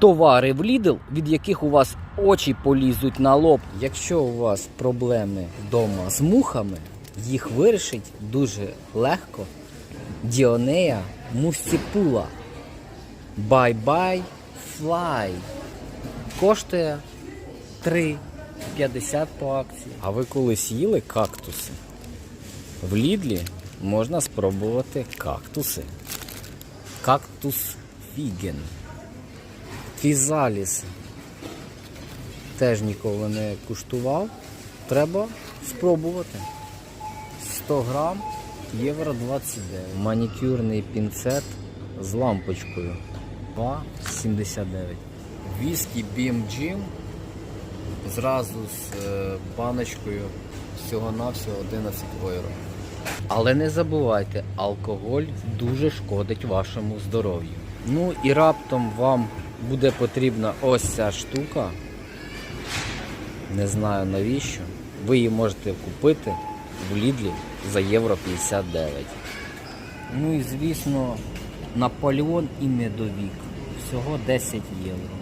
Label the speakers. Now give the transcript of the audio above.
Speaker 1: товари в Lidl, від яких у вас очі полізуть на лоб. Якщо у вас проблеми вдома з мухами, їх вирішить дуже легко. Діонея мустіпула. Bye-bye fly. Коштує 3,50 по акції. А ви колись їли кактуси? В Лідлі можна спробувати кактуси. Кактус фіген. Фізаліс. Теж ніколи не куштував. Треба спробувати. 100 грам, євро 29. Манікюрний пінцет з лампочкою. 2,79. Віскі BMG зразу з е, баночкою всього-навсього 11 євро. Але не забувайте, алкоголь дуже шкодить вашому здоров'ю. Ну і раптом вам буде потрібна ось ця штука. Не знаю навіщо. Ви її можете купити в Лідлі за євро 59. Ну і звісно, Наполеон і медовік. Всього 10 євро.